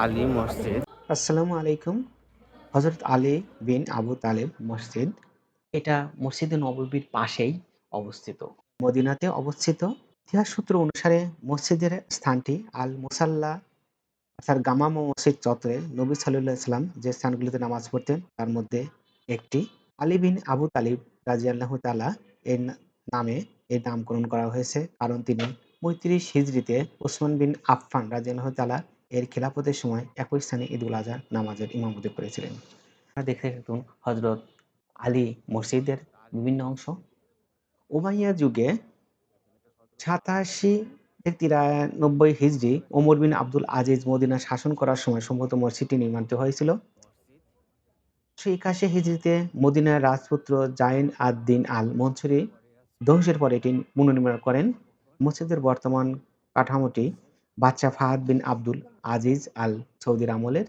আলী মসজিদ। আসসালামু আলাইকুম। হজরত আলী বিন আবু তালেব মসজিদ, এটা মসজিদে নববীর পাশেই অবস্থিত। মদিনাতে অবস্থিত। ইতিহাস সূত্র অনুসারে মসজিদের স্থানটি আল মুসাল্লা অর্থাৎ গামাম মসজিদ চত্বরে নবী সাল্লাহ সাল্লাম যে স্থানগুলিতে নামাজ পড়তেন, তার মধ্যে একটি। আলী বিন আবু তালিব রাজি আল্লাহ তালা এর নামে এর নামকরণ করা হয়েছে, কারণ তিনি পঁয়ত্রিশ হিজড়িতে ওসমান বিন আফফান রাজি আল্লাহ তালা এর খেলাফতের সময় একই স্থানে ঈদুল আজহা নামাজের ইমামতি করেছিলেন। আপনারা দেখতে থাকুন হজরত আলী মসজিদের বিভিন্ন অংশ। উমাইয়া যুগে সাতাশি তিরানব্বই হিজড়ি Omar bin Abdul Aziz Medina শাসন করার সময় সম্ভবত মসজিদটি নির্মিত হয়েছিল। সেই একাশি হিজড়িতে মদিনার রাজপুত্র জাইন আদ দিন আল মনসুরি ধ্বংসের পর এটি পুনর্নির্মাণ করেন। মসজিদের বর্তমান কাঠামোটি বাদশাহ ফাহাদ বিন আব্দুল আজিজ আল সৌদির আমলের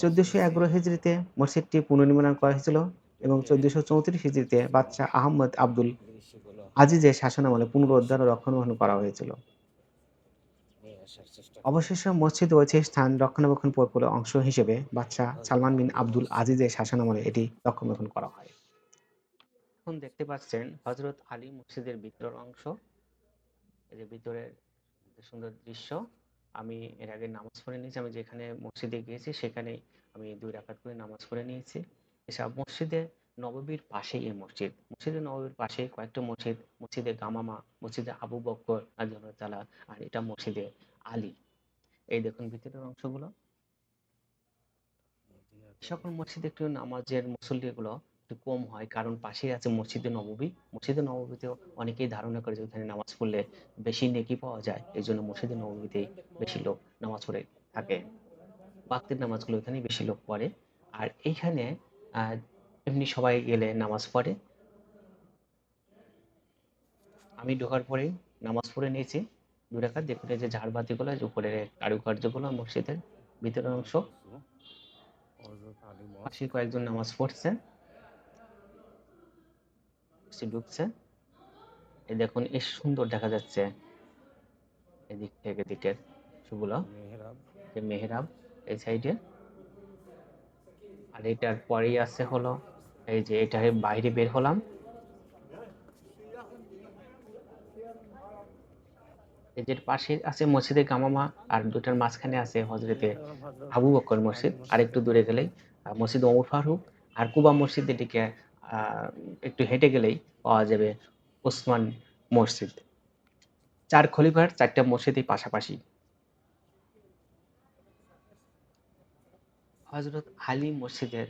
চোদ্দশো এগারো হিজড়িতে মসজিদটি পুনর্নির্মাণ করা হয়েছিল এবং চোদ্দশো চৌত্রিশ হিজড়িতে বাদশাহ আহমদ আব্দুল আজিজের শাসনামলে পুনরুদ্ধার ও রক্ষণাবেক্ষণ করা হয়েছিল। অবশেষে মসজিদ ঐতিহ্য স্থান রক্ষণাবেক্ষণ প্রকল্পের অংশ হিসেবে বাদশাহ সালমান বিন আব্দুল আজিজের শাসনামলে এটি রক্ষণাবেক্ষণ করা হয়। এখন দেখতে পাচ্ছেন হজরত আলী মসজিদের ভিতরের অংশ। এই যে ভিতরের সুন্দর দৃশ্য। আমি এর আগে নামাজ পড়ে নিয়েছি। আমি যেখানে মসজিদে গিয়েছি সেখানে আমি দুই রাকাত করে নামাজ পড়ে নিয়েছি। এসব মসজিদে নববীর পাশেই এই মসজিদ। মসজিদে নববীর পাশে কয়েকটা মসজিদ, মসজিদে গামামা, মসজিদে আবু বক্কর আল্লাহ আর এটা মসজিদে আলী। এই দেখুন ভিতরের অংশগুলো। সকল মসজিদে একটু নামাজের মুসল্লিগুলো একটু কম হয়। কারণ পাশেই আছে মসজিদে নববী মসজিদে নববীতেও অনেকেই ধারণা করে যে ওখানে নামাজ পড়লে বেশি নেকি পাওয়া যায়। এই জন্য মসজিদে নববীতেই বেশি লোক নামাজ পড়ে থাকে। বাক্তের নামাজগুলো এখানেই বেশি লোক পড়ে। আর এইখানে এমনি সবাই গেলে নামাজ পড়ে। আমি ঢোকার পরেই নামাজ পড়ে নিয়েছি। দু রাকাত দেখুন যে ঝাড়বাতিগুলো যে উপরের কারুকার্যগুলো মসজিদের ভিতরের অংশ। পাশে কয়েকজন নামাজ পড়ছে। সে ঢুকছে। এই দেখুন এই সুন্দর দেখা যাচ্ছে। এদিক থেকে দিকের সেগুলো যে মেহরাব এই সাইডে। আর এটার পরেই আছে হলো এই যে এটা বাইরে বের হলাম। যে পাশে আছে মসজিদে গামামা আর দুটার মাঝখানে আছে হজরতে আবু বকর মসজিদ। আর একটু দূরে গেলেই মসজিদ ওমর ফারুক আর কুবা মসজিদের দিকে একটু হেঁটে গেলেই পাওয়া যাবে ওসমান মসজিদ। চার খলিফার চারটা মসজিদই পাশাপাশি। হজরত আলী মসজিদের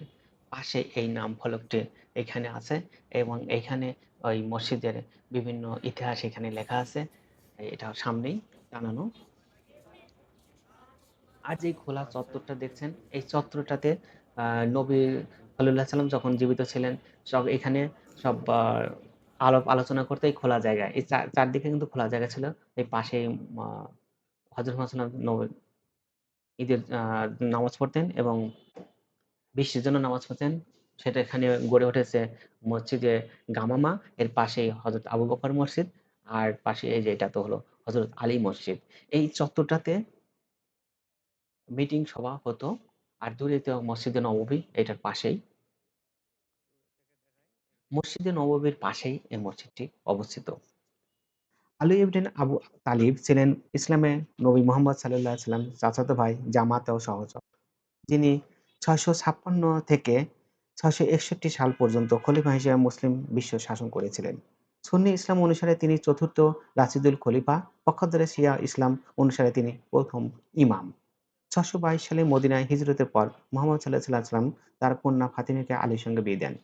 পাশে এই নাম ফলকটি এখানে আছে এবং এখানে ওই মসজিদের বিভিন্ন ইতিহাস এখানে লেখা আছে। এটা সামনেই টানানো। আজ এই খোলা চত্বরটা দেখছেন এই চত্বরটাতে আহ, নবী সাল্লাহ সাল্লাম যখন জীবিত ছিলেন, সব এখানে সব আলাপ আলোচনা করতে এই খোলা জায়গা। এই চার- চারদিকে কিন্তু খোলা জায়গা ছিল। এই পাশে হজরত মাসাল্লাম ঈদের নামাজ পড়তেন এবং বৃষ্টির জন্য নামাজ পড়তেন। সেটা এখানে গড়ে উঠেছে মসজিদে গামামা, এর পাশেই হজরত আবু বকর মসজিদ, আর পাশে এই যে এটা তো হলো হজরত আলী মসজিদ। এই চত্বরটাতে মিটিং সভা হতো। আর দূরে তো মসজিদে নববী, এটার পাশেই। মসজিদে নববীর পাশেই এই মসজিদটি অবস্থিত। আলী ইবনে আবু তালিব ছিলেন ইসলামে নবী মোহাম্মদ সাল্লাহ সাল্লাম চাচাতো ভাই জামাত ও সহচর। যিনি ছয়শো ছাপ্পান্ন থেকে ছয়শো একষট্টি সাল পর্যন্ত খলিফা হিসেবে মুসলিম বিশ্ব শাসন করেছিলেন। সুন্নি ইসলাম অনুসারে তিনি চতুর্থ রাশিদুল খলিফা, পক্ষান্তরে শিয়া ইসলাম অনুসারে তিনি প্রথম ইমাম। ছশো বাইশ সালে মদিনায় হিজরতের পর মোহাম্মদ সাল্লাহ সাল্লাহ সাল্লাম তার কন্যা ফাতিমাকে আলীর সঙ্গে বিয়ে দেন।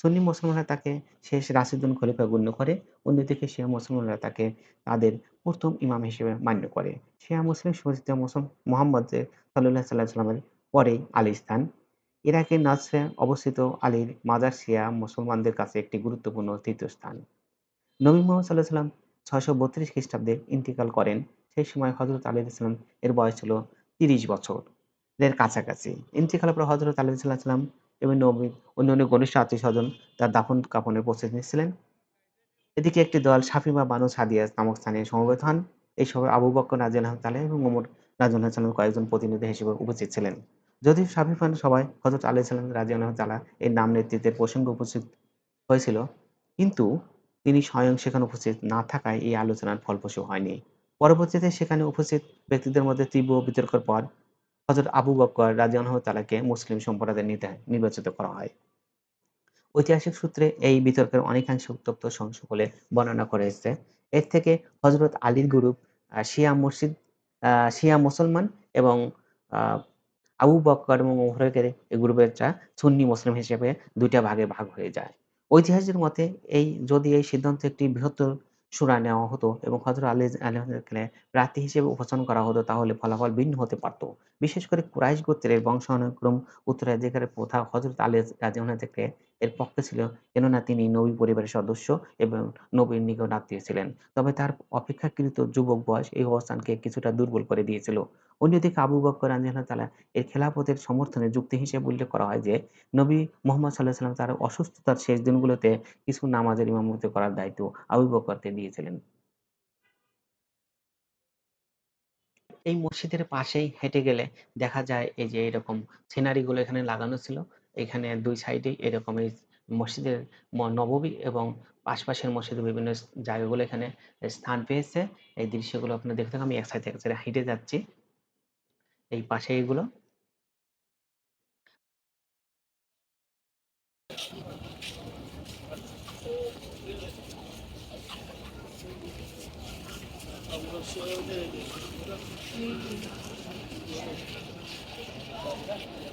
সুন্নি মুসলমানরা তাকে শেষ রাশিদুল খলিফা গণ্য করে, অন্যদিকে শিয়া মুসলমানরা তাকে তাদের প্রথম ইমাম হিসেবে মান্য করে। শিয়া মুসলিম সমাজিত মুসলমান মোহাম্মদ সাল্লাহ সাল্লাহ সাল্লামের পরেই আলী স্থান। ইরাকের নাসরে অবস্থিত আলীর মাজার শিয়া মুসলমানদের কাছে একটি গুরুত্বপূর্ণ তীর্থস্থান নবী মোহাম্মদ সাল্লাহ সাল্লাম ছয়শো বত্রিশ খ্রিস্টাব্দে ইন্তিকাল করেন। সেই সময় হজরত আলী ইসলাম এর বয়স ছিল তিরিশ বছর এর কাছাকাছি ইন্তিকালের পর হজরত আলী এবং নবী অন্যান্য ঘনিষ্ঠ আত্মীয় স্বজন তার দাফন কাফনের প্রস্তুতি নিচ্ছিলেন এদিকে একটি দল সাফিমা বানু সাদিয়া নামক স্থানে সমবেত হন এই সভায় আবু বক্কর তালা এবং ওমর রাদিয়াল্লাহু তাআলার কয়েকজন প্রতিনিধি হিসেবে উপস্থিত ছিলেন। যদিও সাবিফান সবাই হজরত আলী সাল্লাম রাদিয়াল্লাহু তাআলা এর নাম নেতৃত্বের প্রসঙ্গে উপস্থিত হয়েছিল, কিন্তু তিনি স্বয়ং সেখানে উপস্থিত না থাকায় এই আলোচনার ফলপ্রসূ হয়নি। পরবর্তীতে সেখানে উপস্থিত ব্যক্তিদের মধ্যে তীব্র বিতর্কের পর হযরত আবু বকর রাদিয়াল্লাহু তাআলাকে মুসলিম সম্প্রদায়ের নেতা নির্বাচিত করা হয়। ঐতিহাসিক সূত্রে এই বিতর্কের অনেকাংশে উত্তপ্ত সংশ বলে বর্ণনা করা হয়েছে। এর থেকে হযরত আলীর গ্রুপ শিয়া মসজিদ শিয়া মুসলমান এবং আবু বকর এবং ওমরের এই গ্রুপেরটা সুন্নি মুসলিম হিসেবে দুইটা ভাগে ভাগ হয়ে যায়। ঐতিহাসিকদের মতে এই, যদি এই সিদ্ধান্ত একটি বৃহত্তর সূরা নেওয়া হতো এবং হজরত আলী আলাইহিসসালামকে প্রার্থী হিসেবে উপস্থাপন করা হতো, তাহলে ফলাফল ভিন্ন হতে পারত। বিশেষ করে কুরাইশ গোত্রের বংশানুক্রম উত্তরাধিকারের প্রথা হযরত আলী রাদিয়াল্লাহু থেকে এর পক্ষে ছিল কেননা তিনি নবী পরিবারের সদস্য এবং নবীর নিকট আত্মীয় ছিলেন। তবে তার অপেক্ষাকৃত যুবক বয়স এই অবস্থানকে কিছুটা দুর্বল করে দিয়েছিল। অন্যদিকে আবু বকর রাদিয়াল্লাহু তাআলা এর খেলাফতের সমর্থনে যুক্তি হিসেবে উল্লেখ করা হয় যে, নবী মোহাম্মদ সাল্লাল্লাহু আলাইহি ওয়াসাল্লাম তার অসুস্থতার শেষ দিনগুলোতে কিছু নামাজের ইমামতি করার দায়িত্ব আবু বকরকে দিয়েছিলেন। এই মসজিদের পাশেই হেঁটে গেলে দেখা যায় এই যে এরকম সিনারি গুলো এখানে লাগানো ছিল। এখানে দুই সাইডেই এরকম এই মসজিদের নববী এবং আশপাশের মসজিদের বিভিন্ন জায়গাগুলো এখানে স্থান পেয়েছে। এই দৃশ্যগুলো আপনারা দেখতে। আমি এক সাইড এক সাইডে হেঁটে যাচ্ছি। এই পাশে এগুলো। দূর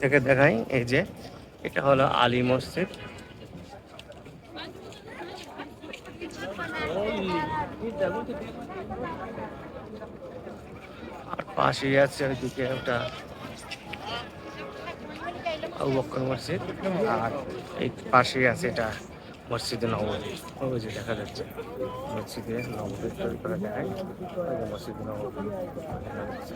থেকে দেখাই, এই যে, এটা হলো আলী মসজিদ। আর পাশেই আছে ওইদিকে ওটা আবু মসজিদ আর এই পাশেই আছে এটা মসজিদে নববী। ওই যে দেখা যাচ্ছে, মসজিদে নববী তৈরি করা যায়। মসজিদে যাচ্ছে।